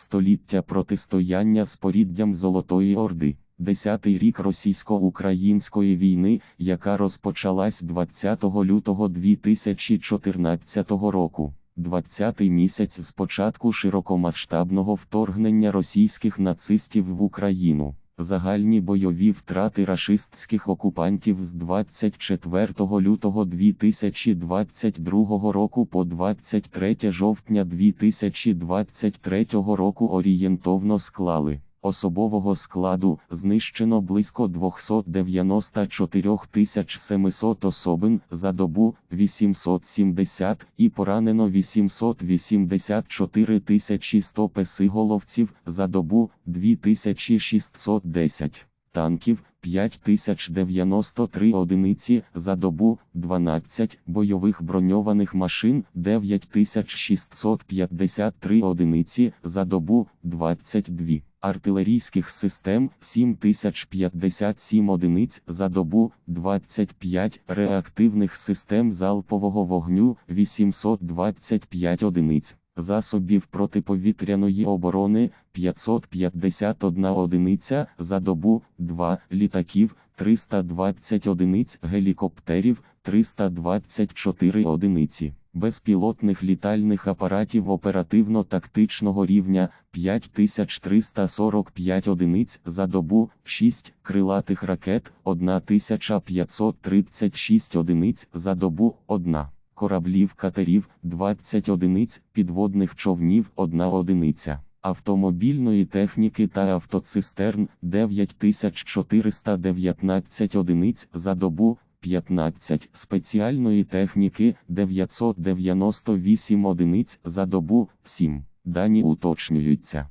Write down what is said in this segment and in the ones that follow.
Століття протистояння з поріддям Золотої Орди. Десятий рік російсько-української війни, яка розпочалась 20 лютого 2014 року. 20-й місяць з початку широкомасштабного вторгнення російських нацистів в Україну. Загальні бойові втрати рашистських окупантів з 24 лютого 2022 року по 23 жовтня 2023 року орієнтовно склали. Особового складу знищено близько 294 700 особин за добу 870 і поранено 884 100 песиголовців за добу 2610 танків 5093 одиниці за добу 12 бойових броньованих машин 9653 одиниці за добу 22 артилерійських систем 7057 одиниць за добу 25 реактивних систем залпового вогню 825 одиниць засобів протиповітряної оборони 551 одиниця за добу, 2 літаків, 320 одиниць гелікоптерів, 324 одиниці. Безпілотних літальних апаратів оперативно-тактичного рівня 5345 одиниць за добу, 6 крилатих ракет, 1536 одиниць за добу, 1 кораблів катерів 20 одиниць, підводних човнів 1 одиниця, автомобільної техніки та автоцистерн 9419 одиниць за добу, 15 спеціальної техніки 998 одиниць за добу 7. Дані уточнюються.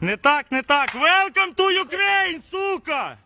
Не так, не так. Welcome to Ukraine, сука!